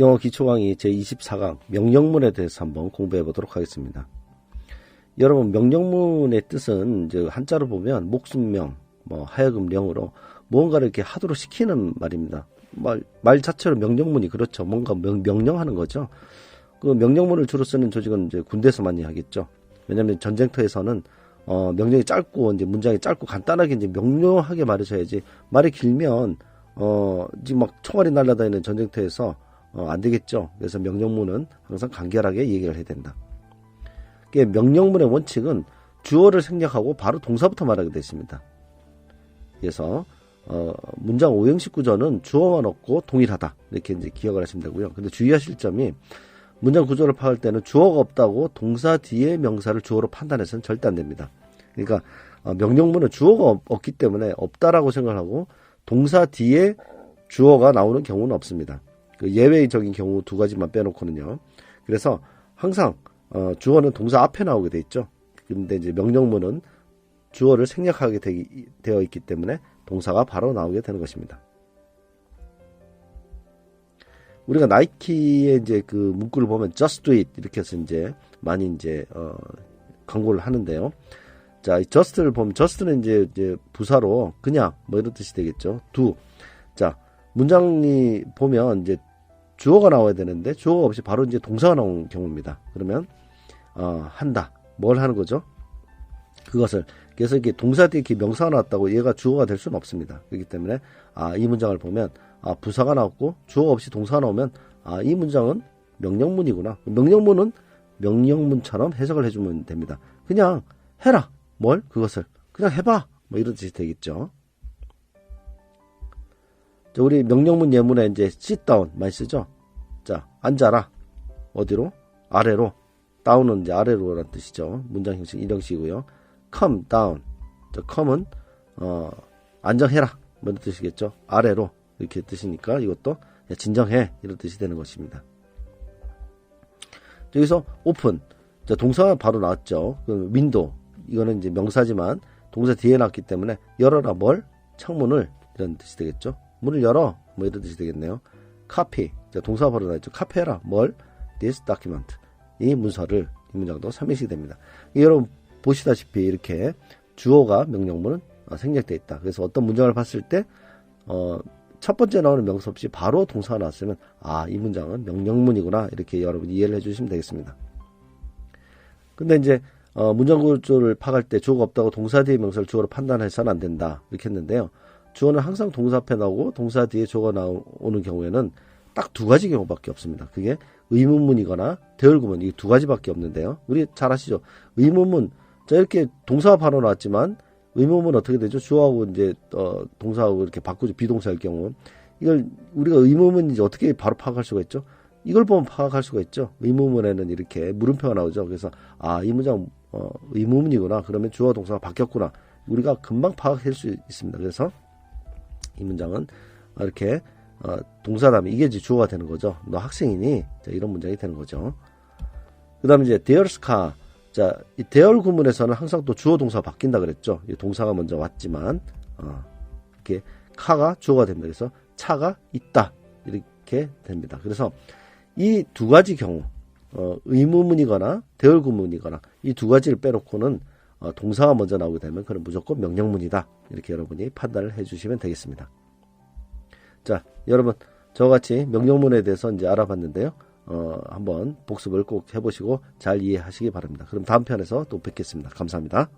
영어 기초 강의 제24강 명령문에 대해서 한번 공부해 보도록 하겠습니다. 여러분 명령문의 뜻은 이제 한자로 보면 목숨명, 뭐 하여금령으로 무언가를 이렇게 하도록 시키는 말입니다. 말, 말 자체로 명령문이 그렇죠. 뭔가 명, 명령하는 거죠. 그 명령문을 주로 쓰는 조직은 이제 군대에서 많이 하겠죠. 왜냐하면 전쟁터에서는 어, 명령이 짧고 이제 문장이 짧고 간단하게 이제 명료하게 말해줘야지 말이 길면 어, 지금 막 총알이 날아다니는 전쟁터에서 어, 안 되겠죠. 그래서 명령문은 항상 간결하게 얘기를 해야 된다. 명령문의 원칙은 주어를 생략하고 바로 동사부터 말하게 되십니다. 그래서 어, 문장 오형식 구조는 주어만 없고 동일하다 이렇게 이제 기억을 하시면 되고요. 근데 주의하실 점이 문장 구조를 파악할 때는 주어가 없다고 동사 뒤에 명사를 주어로 판단해서는 절대 안 됩니다. 그러니까 어, 명령문은 주어가 없기 때문에 없다라고 생각하고 동사 뒤에 주어가 나오는 경우는 없습니다. 그 예외적인 경우 두 가지만 빼놓고는요. 그래서 항상 어, 주어는 동사 앞에 나오게 돼 있죠. 그런데 이제 명령문은 주어를 생략하게 되, 되어 있기 때문에 동사가 바로 나오게 되는 것입니다. 우리가 나이키의 이제 그 문구를 보면 just do it 이렇게 해서 이제 많이 이제 어 광고를 하는데요. 자, just를 보면 just는 이제 이제 부사로 그냥 뭐 이런 뜻이 되겠죠. do. 자, 문장이 보면 이제 주어가 나와야 되는데 주어가 없이 바로 이제 동사가 나온 경우입니다. 그러면 어, 한다. 뭘 하는 거죠? 그것을 그래서 이게 동사 뒤에 이렇게 명사가 나왔다고 얘가 주어가 될 수는 없습니다. 그렇기 때문에 아, 이 문장을 보면 아, 부사가 나왔고 주어 없이 동사가 나오면 아, 이 문장은 명령문이구나. 명령문은 명령문처럼 해석을 해주면 됩니다. 그냥 해라. 뭘? 그것을. 그냥 해봐. 뭐 이런 뜻이 되겠죠. 자, 우리 명령문 예문에 이제 sit down 많이 쓰죠. 자, 앉아라. 어디로? 아래로. 다운은 이제 아래로라는 뜻이죠. 문장 형식 이런 식이고요. come down. 자, come은 어, 안정해라. 뭐 이런 뜻이겠죠. 아래로 이렇게 뜻이니까 이것도 진정해 이런 뜻이 되는 것입니다. 여기서 open. 자, 동사가 바로 나왔죠. 그 윈도. 이거는 이제 명사지만 동사 뒤에 나왔기 때문에 열어라 뭘? 창문을 이런 뜻이 되겠죠. 문을 열어 뭐 이런 뜻이 되겠네요. 자, 동사가 바로 나왔죠. 카피해라 뭘? this document. 이 문서를 이 문장도 삼행시 됩니다. 여러분 보시다시피 이렇게 주어가 명령문은 어, 생략되어 있다. 그래서 어떤 문장을 봤을 때 어, 첫 번째 나오는 명사 없이 바로 동사가 나왔으면 아 이 문장은 명령문이구나 이렇게 여러분이 이해를 해 주시면 되겠습니다. 근데 이제 어, 문장 구조를 파악할 때 주어가 없다고 동사 뒤에 명사를 주어로 판단해서는 안 된다 이렇게 했는데요. 주어는 항상 동사 앞에 나오고 동사 뒤에 주어가 나오는 경우에는 딱 두 가지 경우밖에 없습니다. 그게 의문문이거나 대얼구문 이 두 가지밖에 없는데요. 우리 잘 아시죠? 의문문 자 이렇게 동사가 바로 나왔지만 의문문 어떻게 되죠? 주어하고 이제 어, 동사하고 이렇게 바꾸죠. 비동사일 경우 이걸 우리가 의문문인지 어떻게 바로 파악할 수가 있죠? 이걸 보면 파악할 수가 있죠. 의문문에는 이렇게 물음표가 나오죠. 그래서 아 이 문장 어, 의문문이구나. 그러면 주어 동사가 바뀌었구나. 우리가 금방 파악할 수 있습니다. 그래서 이 문장은 이렇게 어, 동사 다음에 이게 이제 주어가 되는 거죠. 너 학생이니? 자, 이런 문장이 되는 거죠. 그 다음에 이제 데얼스카. 자, 이 대열 구문에서는 항상 또 주어 동사 바뀐다 그랬죠. 이 동사가 먼저 왔지만, 어, 이렇게 카가 주어가 됩니다. 그래서 차가 있다. 이렇게 됩니다. 그래서 이 두 가지 경우, 어, 의무문이거나 대열 구문이거나 이 두 가지를 빼놓고는 어, 동사가 먼저 나오게 되면 그는 무조건 명령문이다. 이렇게 여러분이 판단을 해주시면 되겠습니다. 자, 여러분 저같이 명령문에 대해서 이제 알아봤는데요. 어, 한번 복습을 꼭 해보시고 잘 이해하시기 바랍니다. 그럼 다음 편에서 또 뵙겠습니다. 감사합니다.